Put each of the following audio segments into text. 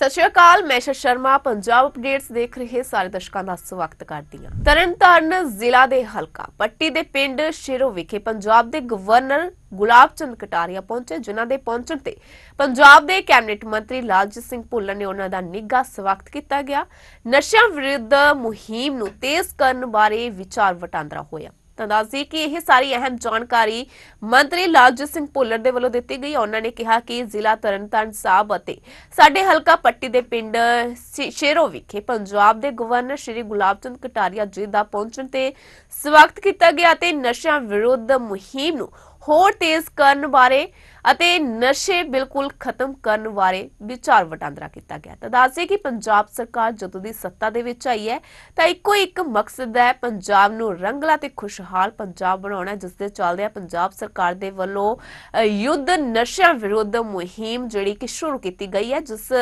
ਸਤਿ ਸ਼੍ਰੀ ਅਕਾਲ, ਮੈਂ ਸ਼ਸ਼ ਸ਼ਰਮਾ, ਪੰਜਾਬ ਅਪਡੇਟਸ ਦੇਖ ਰਹੇ ਸਾਰੇ ਦਰਸ਼ਕਾਂ ਦਾ ਸਵਾਗਤ ਕਰਦੀ ਹਾਂ। ਤਰਨਤਾਰਨ ਜ਼ਿਲ੍ਹਾ ਦੇ ਹਲਕਾ ਪੱਟੀ ਦੇ ਪਿੰਡ ਸ਼ੇਰੋ ਵਿਖੇ ਪੰਜਾਬ ਦੇ ਗਵਰਨਰ ਗੁਲਾਬ ਚੰਦ ਕਟਾਰੀਆ ਪਹੁੰਚੇ, ਜਿਨ੍ਹਾਂ ਦੇ ਪਹੁੰਚਣ ਤੇ ਪੰਜਾਬ ਦੇ ਕੈਬਨਿਟ ਮੰਤਰੀ ਲਾਲਜੀਤ ਸਿੰਘ ਭੁੱਲਰ ਨੇ ਉਹਨਾਂ ਦਾ ਨਿੱਘਾ ਸਵਾਗਤ ਕੀਤਾ ਗਿਆ। ਨਸ਼ਿਆਂ ਵਿਰੁੱਧ ਮੁਹਿੰਮ ਨੂੰ ਤੇਜ਼ ਕਰਨ ਬਾਰੇ ਵਿਚਾਰ ਵਟਾਂਦਰਾ ਹੋਇਆ। ਤਾਂ ਦੱਸਦੀ ਕਿ ਇਹ ਸਾਰੀ ਅਹਿਮ ਜਾਣਕਾਰੀ ਮੰਤਰੀ ਲਾਲਜੀਤ ਸਿੰਘ ਭੁੱਲਰ ਦੇ ਵੱਲੋਂ ਦਿੱਤੀ ਗਈ। ਉਹਨਾਂ ਨੇ ਕਿਹਾ ਕਿ ਜ਼ਿਲ੍ਹਾ ਤਰਨਤਾਰਨ ਸਾਹਿਬ ਅਤੇ ਸਾਡੇ ਹਲਕਾ ਪੱਟੀ ਦੇ ਪਿੰਡ ਸ਼ੇਰੋ ਵਿਖੇ ਪੰਜਾਬ ਦੇ ਗਵਰਨਰ ਸ਼੍ਰੀ ਗੁਲਾਬ ਚੰਦ ਕਟਾਰੀਆ ਜੀ ਦਾ ਪਹੁੰਚਣ ਤੇ ਸਵਾਗਤ ਕੀਤਾ ਗਿਆ ਤੇ ਨਸ਼ਿਆਂ ਵਿਰੁੱਧ ਮੁਹਿੰਮ ਨੂੰ ਹੋਰ ਤੇਜ਼ ਕਰਨ ਬਾਰੇ ਅਤੇ ਨਸ਼ੇ ਬਿਲਕੁਲ ਖਤਮ ਕਰਨ ਬਾਰੇ ਵਿਚਾਰ ਵਟਾਂਦਰਾ ਕੀਤਾ ਗਿਆ। ਤਾਂ ਦੱਸਦੇ ਕਿ ਪੰਜਾਬ ਸਰਕਾਰ ਜਦੋਂ ਦੀ ਸੱਤਾ ਦੇ ਵਿੱਚ ਆਈ ਹੈ, ਤਾਂ ਇੱਕੋ ਇੱਕ ਮਕਸਦ ਹੈ ਪੰਜਾਬ ਨੂੰ ਰੰਗਲਾ ਤੇ ਖੁਸ਼ਹਾਲ ਪੰਜਾਬ ਬਣਾਉਣਾ, ਜਿਸ ਦੇ ਚੱਲਦੇ ਪੰਜਾਬ ਸਰਕਾਰ ਦੇ ਵੱਲੋਂ ਯੁੱਧ ਨਸ਼ਿਆਂ ਵਿਰੁੱਧ ਮੁਹਿੰਮ ਜਿਹੜੀ ਕਿ ਸ਼ੁਰੂ ਕੀਤੀ ਗਈ ਹੈ, ਜਿਸ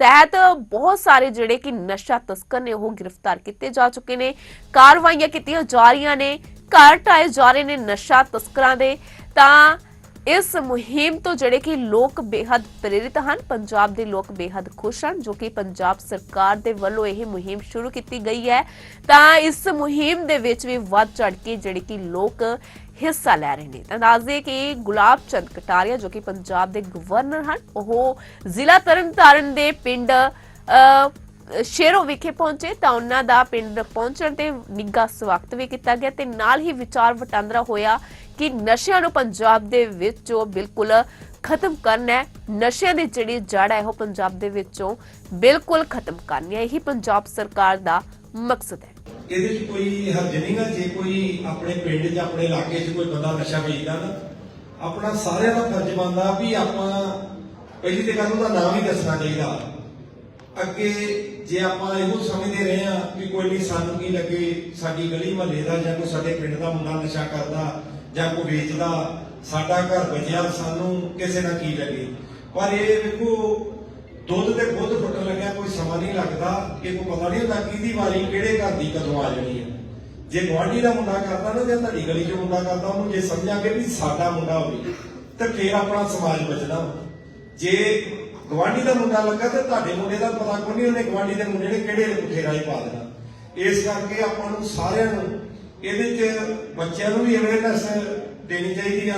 ਤਹਿਤ ਬਹੁਤ ਸਾਰੇ ਜਿਹੜੇ ਕਿ ਨਸ਼ਾ ਤਸਕਰ ਨੇ ਉਹ ਗ੍ਰਿਫਤਾਰ ਕੀਤੇ ਜਾ ਚੁੱਕੇ ਨੇ। ਕਾਰਵਾਈਆਂ ਕੀਤੀਆਂ ਜਾ ਰਹੀਆਂ ਨੇ, ਘਰ ਢਾਏ ਜਾ ਰਹੇ ਨੇ ਨਸ਼ਾ ਤਸਕਰਾਂ ਦੇ। ਤਾਂ ਇਸ ਮੁਹਿੰਮ ਤੋਂ ਜਿਹੜੇ ਕਿ ਲੋਕ ਬੇहद ਪ੍ਰੇਰਿਤ ਹਨ, ਪੰਜਾਬ ਦੇ ਲੋਕ ਬੇहद ਖੁਸ਼ ਹਨ, ਜੋ ਕਿ ਪੰਜਾਬ ਸਰਕਾਰ ਦੇ ਵੱਲੋਂ ਇਹ ਮੁਹਿੰਮ ਸ਼ੁਰੂ ਕੀਤੀ ਗਈ ਹੈ। ਤਾਂ ਇਸ ਮੁਹਿੰਮ ਦੇ ਵਿੱਚ ਵੀ ਵੱਧ ਚੜ ਕੇ ਜਿਹੜੇ ਕਿ ਲੋਕ ਹਿੱਸਾ ਲੈ ਰਹੇ ਨੇ। ਤਾਂ ਦੱਸਦੇ ਕਿ ਗੁਲਾਬ ਚੰਦ ਕਟਾਰੀਆ, ਜੋ ਕਿ ਪੰਜਾਬ ਦੇ ਗਵਰਨਰ ਹਨ, ਉਹ ਜ਼ਿਲ੍ਹਾ ਤਰਨਤਾਰਨ ਦੇ ਪਿੰਡ ਸ਼ੇਰੋ ਵਿਖੇ ਪਹੁੰਚੇ ਤਾਂ ਉਹਨਾਂ ਦਾ ਪਿੰਡ ਪਹੁੰਚਣ ਤੇ ਨਿੱਘਾ ਸਵਾਗਤ ਵੀ ਕੀਤਾ ਗਿਆ ਤੇ ਨਾਲ ਹੀ ਵਿਚਾਰ ਵਟਾਂਦਰਾ ਹੋਇਆ ਕਿ ਨਸ਼ਿਆਂ ਨੂੰ ਪੰਜਾਬ ਦੇ ਵਿੱਚੋਂ ਬਿਲਕੁਲ ਖਤਮ ਕਰਨਾ ਹੈ। ਨਸ਼ਿਆਂ ਦੀ ਜਿਹੜੀ ਜੜ ਹੈ, ਉਹ ਪੰਜਾਬ ਦੇ ਵਿੱਚੋਂ ਬਿਲਕੁਲ ਖਤਮ ਕਰਨੀ ਹੈ। ਇਹੀ ਪੰਜਾਬ ਸਰਕਾਰ ਦਾ ਮਕਸਦ ਹੈ। ਇਹਦੇ 'ਚ ਕੋਈ ਹਰਜ ਨਹੀਂ ਨਾ ਜੇ ਕੋਈ ਆਪਣੇ ਪਿੰਡ 'ਚ ਆਪਣੇ ਇਲਾਕੇ 'ਚ ਕੋਈ ਬੰਦਾ ਨਸ਼ਾ ਵੇਚਦਾ ਨਾ, ਆਪਣਾ ਸਾਰਿਆਂ ਦਾ ਫਰਜ਼ ਬਣਦਾ ਵੀ ਆਪਾਂ ਪਹਿਲੀ ਤੇ ਗੱਲ ਉਹਦਾ ਨਾਮ ਹੀ ਦੱਸਣਾ ਚਾਹੀਦਾ। ਅੱਗੇ ਜੇ ਆਪਾਂ ਇਹੋ ਸਮਝਦੇ ਰਹੇ ਆ ਵੀ ਕੋਈ ਨਹੀਂ ਸਾਨੂੰ ਕੀ ਲੱਗੇ, ਸਾਡੀ ਗਲੀ ਮਹੱਲੇ ਦਾ ਜਾਂ ਕੋਈ ਸਾਡੇ ਪਿੰਡ ਦਾ ਮੁੰਡਾ ਨਸ਼ਾ ਕਰਦਾ ਜਾਂ ਕੋਈ ਵੇਚਦਾ, ਸਾਡਾ ਘਰ ਬਚਿਆ, ਸਾਨੂੰ ਕਿਸੇ ਨਾਲ ਕੀ ਲੱਗੇ? ਪਰ ਇਹ ਵੇਖੋ, ਦੁੱਧ ਤੇ ਖੁੱਦ ਫੁੱਟਣ ਲੱਗਿਆ ਕੋਈ ਸਮਾਂ ਨਹੀਂ ਲੱਗਦਾ ਕਿ ਕੋਈ ਪਤਾ ਨਹੀਂ ਹੁੰਦਾ ਕਿਹਦੀ ਵਾਰੀ ਕਿਹੜੇ ਘਰ ਦੀ ਕਦੋਂ ਆ ਜਾਣੀ ਹੈ। ਜੇ ਗੁਆਂਢੀ ਦਾ ਮੁੰਡਾ ਕਰਦਾ ਨਾ, ਜਾਂ ਤੁਹਾਡੀ ਗਲੀ 'ਚ ਮੁੰਡਾ ਕਰਦਾ, ਉਹਨੂੰ ਜੇ ਸਮਝਾਂਗੇ ਵੀ ਸਾਡਾ ਮੁੰਡਾ ਹੋਵੇ, ਤਾਂ ਫੇਰ ਆਪਣਾ ਸਮਾਜ ਬਚਦਾ ਜੇ ਗੁਆਂਢੀ ਦਾ ਮੁੰਡਾ ਲੱਗਾ ਤੇ ਤੁਹਾਡੇ ਮੁੰਡੇ ਦਾ ਪਤਾ ਕੋਈ ਨਹੀਂ ਉਹਨੇ ਗੁਆਂਢੀ ਦੇ ਮੁੰਡੇ ਨੇ ਕਿਹੜੇ ਪੁੱਠੇ ਰਾਹ ਪਾ ਦੇਣਾ। ਇਸ ਕਰਕੇ ਆਪਾਂ ਨੂੰ ਸਾਰਿਆਂ ਨੂੰ ਇਹਦੇ 'ਚ ਬੱਚਿਆਂ ਨੂੰ ਵੀ ਅਵੇਅਰਨੈਸ ਦੇਣੀ ਚਾਹੀਦੀ ਆ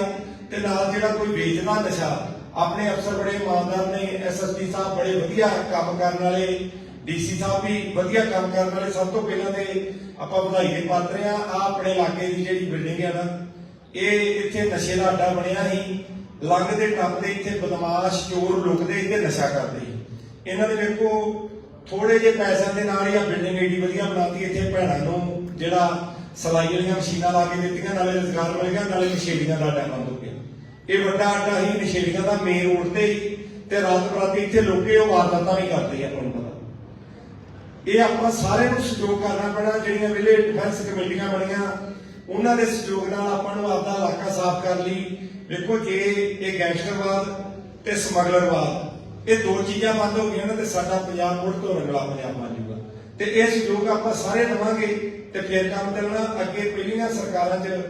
ਤੇ ਨਾਲ ਜਿਹੜਾ ਕੋਈ ਵੇਚਦਾ ਨਸ਼ਾ, ਆਪਣੇ ਅਫਸਰ ਬੜੇ ਇਮਾਨਦਾਰ ਨੇ ਐਸਐਸਪੀ ਸਾਹਿਬ ਬੜੇ ਵਧੀਆ ਕੰਮ ਕਰਨ ਵਾਲੇ ਡੀਸੀ ਸਾਹਿਬ ਵੀ ਵਧੀਆ ਕੰਮ ਕਰਨ ਵਾਲੇ, ਸਭ ਤੋਂ ਪਹਿਲਾਂ ਤੇ ਆਪਾਂ ਵਧਾਈ ਦੇ ਪਾਤਰ ਆ ਆ ਆਪਣੇ ਇਲਾਕੇ ਦੀ ਜਿਹੜੀ ਬਿਲਡਿੰਗ ਆ ਨਾ, ਇਹ ਇੱਥੇ ਨਸ਼ੇ ਦਾ ਅੱਡਾ ਬਣਿਆ ਸੀ। ਲੰਘਦੇ ਟੱਪਦੇ ਇੱਥੇ ਬਦਮਾਸ਼, ਚੋਰ ਲੁਕਦੇ, ਇੱਥੇ ਨਸ਼ਾ ਕਰਦੇ। ਇਹਨਾਂ ਦੇ ਵੇਖੋ ਥੋੜੇ ਜਿਹੇ ਪੈਸਿਆਂ ਦੇ ਨਾਲ ਹੀ ਆ, ਬਿਲਡਿੰਗ ਏਡੀ ਵਧੀਆ ਬਣਾਤੀ, ਇੱਥੇ ਭੈਣਾਂ ਨੂੰ ਜਿਹੜਾ ਸਲਾਈ ਵਾਲੀਆਂ ਮਸ਼ੀਨਾਂ ਲਾ ਕੇ ਦਿੱਤੀਆਂ, ਨਾਲੇ ਰੁਜ਼ਗਾਰ ਮਿਲ ਗਿਆ, ਨਾਲੇ ਨਸ਼ੇੜੀਆਂ ਦਾ ਅੱਡਾ ਬੰਦ ਹੋ ਗਿਆ ਇਹ ਵੱਡਾ ਅੱਡਾ ਹੀ ਨਸ਼ੇੜੀਆਂ ਦਾ ਮੇਨ ਰੋਡ ਤੇ ਤੇ ਰਾਤ ਬਰਾਤੀ ਇੱਥੇ ਲੋਕੇ ਉਹ ਵਾਰਦਾਤਾਂ ਵੀ ਕਰਦੇ ਆ ਆਪਾਂ ਪਤਾ ਇਹ ਆਪਾਂ ਸਾਰਿਆਂ ਨੂੰ ਸਹਿਯੋਗ ਕਰਨਾ ਪੈਣਾ, ਜਿਹੜੀਆਂ ਵਿਲੇ ਡਿਫੈਂਸ ਕਮੇਟੀਆਂ ਬਣੀਆਂ, ਉਹਨਾਂ ਦੇ ਸਹਿਯੋਗ ਨਾਲ ਆਪਾਂ ਨੂੰ ਆਪਦਾ ਇਲਾਕਾ ਸਾਫ਼ ਕਰ ਲਈ ਵੇਖੋ ਜੇ ਇਹ ਗੈਂਗਸਟਰਵਾਦ ਤੇ ਸਮਗਲਰਵਾਦ, ਇਹ ਦੋ ਚੀਜ਼ਾਂ ਬੰਦ ਹੋ ਗਈਆਂ ਨਾ ਤੇ ਸਾਡਾ ਪੰਜਾਬ ਮੁੜ ਤੋਂ ਰੰਗਲਾ ਪੰਜਾਬ ਬਣ ਜਾਊਗਾ। ਤੇ ਇਹ ਸਹਿਯੋਗ ਆਪਾਂ ਸਾਰੇ ਦੇਵਾਂਗੇ ਤੇ ਫਿਰ ਕੰਮ ਚੱਲਣਾ ਅੱਗੇ ਪਹਿਲੀਆਂ ਸਰਕਾਰਾਂ 'ਚ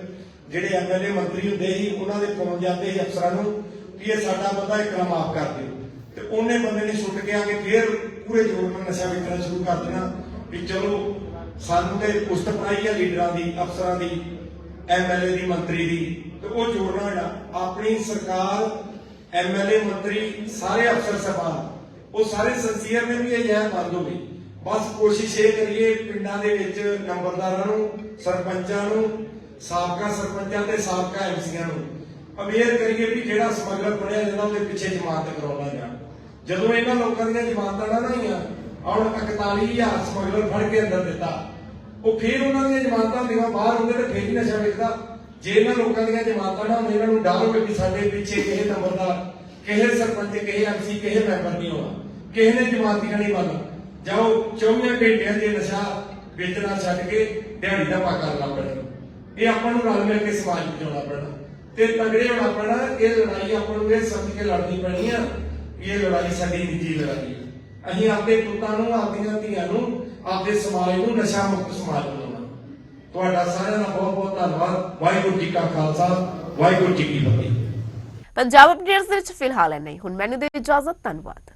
ਜਿਹੜੇ ਐਮਐਲਏ ਮੰਤਰੀ ਹੁੰਦੇ ਸੀ, ਉਹਨਾਂ ਦੇ ਫੋਨ ਜਾਂਦੇ ਸੀ ਅਫਸਰਾਂ ਨੂੰ ਕਿ ਇਹ ਸਾਡਾ ਬੰਦਾ ਇੱਕ ਨਾ ਮਾਫ ਕਰ ਦਿਓ। ਤੇ ਉਹਨੇ ਬੰਦੇ ਨੇ ਸੁੱਟ ਕੇ ਆ ਕੇ ਫਿਰ ਪੂਰੇ ਜ਼ੋਰ ਨਾਲ ਨਸ਼ਾ ਵੇਚਣਾ ਸ਼ੁਰੂ ਕਰ ਦੇਣਾ ਵੀ ਚਲੋ ਸਾਨੂੰ ਤੇ ਉਸਤ ਪੜਾਈ ਹੈ ਲੀਡਰਾਂ ਦੀ, ਅਫਸਰਾਂ ਦੀ ਐਮਐਲਏ ਦੀ, ਮੰਤਰੀ ਦੀ। ਤੇ ਉਹ ਜੋੜਨਾ ਜਿਹੜਾ ਆਪਣੀ ਸਰਕਾਰ ਐਮਐਲਏ ਮੰਤਰੀ, ਸਾਰੇ ਅਫਸਰ ਸਭਾ ਉਹ ਸਾਰੇ ਸੰਸੀਅਰ ਨੇ ਵੀ ਇਹ ਜਹਿਰ ਬੰਦ ਹੋ ਗਈ ਬਸ ਕੋਸ਼ਿਸ਼ ਇਹ ਕਰੀਏ ਪਿੰਡਾਂ ਦੇ ਵਿੱਚ ਨੰਬਰਦਾਰਾਂ ਨੂੰ, ਸਰਪੰਚਾਂ ਨੂੰ, ਸਾਬਕਾ ਸਰਪੰਚਾਂ ਤੇ ਸਾਬਕਾ ਐਮਸੀਆਂ ਨੂੰ ਅਵੇਅਰ ਕਰੀਏ ਵੀ ਜਿਹੜਾ ਸਮਗਲਰ ਬਣਿਆ ਜਾਂਦਾ ਉਹਦੇ ਪਿੱਛੇ ਜ਼ਮਾਨਤ ਕਰਾਉਣਾ ਜਾ ਜਦੋਂ ਇਹਨਾਂ ਲੋਕਾਂ ਦੀਆਂ ਜ਼ਮਾਨਤਾਂ ਨਾ ਹੋਈਆਂ ਹੁਣ 41000 ਸਮਗਲਰ ਫੜ ਕੇ ਅੰਦਰ ਦਿੱਤਾ। ਉਹ ਫੇਰ ਉਹਨਾਂ ਦੀਆਂ ਜ਼ਮਾਨਤਾਂ ਦੇਵਾ, ਬਾਹਰ ਹੁੰਦੇ ਤੇ ਫੇਰ ਹੀ ਨਸ਼ਾ ਵੇਚਦਾ। ਜੇ ਇਹਨਾਂ ਲੋਕਾਂ ਦੀਆਂ ਜ਼ਮਾਨਤਾਂ ਨਾ ਹੁੰਦੀਆਂ ਇਹਨਾਂ ਨੂੰ ਡਰ ਹੋਵੇ ਕਿ ਸਾਡੇ ਪਿੱਛੇ ਕਿਸੇ ਨੰਬਰਦਾਰ ਕਿਸੇ ਸਰਪੰਚ, ਕਿਸੇ ਐਮਸੀ, ਕਿਸੇ ਮੈਂਬਰ ਨਹੀਂ ਹੋਣਾ। ਕਿਸੇ ਨੇ ਜ਼ਮਾਨਤੀਆਂ ਨਹੀਂ ਬਣਨਾ। ਜਾਓ 24 ਘੰਟਿਆਂ ਦੇ ਨਸ਼ਾ ਵੇਚਣਾ ਛੱਡ ਕੇ ਦਿਹਾੜੀ ਦਾ ਪਾ ਕਰਨਾ ਪੈਣਾ। ਇਹ ਆਪਾਂ ਨੂੰ ਰਲ ਮਿਲ ਕੇ ਸਮਾਜ ਬਚਾਉਣਾ ਪੈਣਾ। ਤੇ ਤਗੜੇ ਹੋਣਾ ਪੈਣਾ, ਇਹ ਲੜਾਈ ਆਪਾਂ ਨੂੰ ਇਹ ਸਮਝ ਕੇ ਲੜਨੀ ਪੈਣੀ ਆ ਇਹ ਲੜਾਈ ਸਾਡੀ ਨਿੱਜੀ ਲੜਾਈ ਹੈ ਅਸੀਂ ਆਪਣੇ ਪੁੱਤਾਂ ਨੂੰ ਆਪਣੀਆਂ ਧੀਆਂ ਨੂੰ ਆਪਣੇ ਸਮਾਜ ਨੂੰ, ਨਸ਼ਾ ਮੁਕਤ ਸਮਾਜ ਬਣਾਉਣਾ ਤੁਹਾਡਾ ਸਾਰਿਆਂ ਦਾ ਬਹੁਤ ਬਹੁਤ ਧੰਨਵਾਦ। ਵਾਹਿਗੁਰੂ ਜੀ ਕਾ ਖਾਲਸਾ, ਵਾਹਿਗੁਰੂ ਜੀ ਕੀ ਫਤਿਹ। ਪੰਜਾਬ ਅਪਡੇਟਸ ਦੇ ਵਿੱਚ ਫਿਲਹਾਲ ਇੰਨਾ ਹੀ। ਹੁਣ ਮੈਨੂੰ ਦੇ ਇਜਾਜ਼ਤ, ਧੰਨਵਾਦ।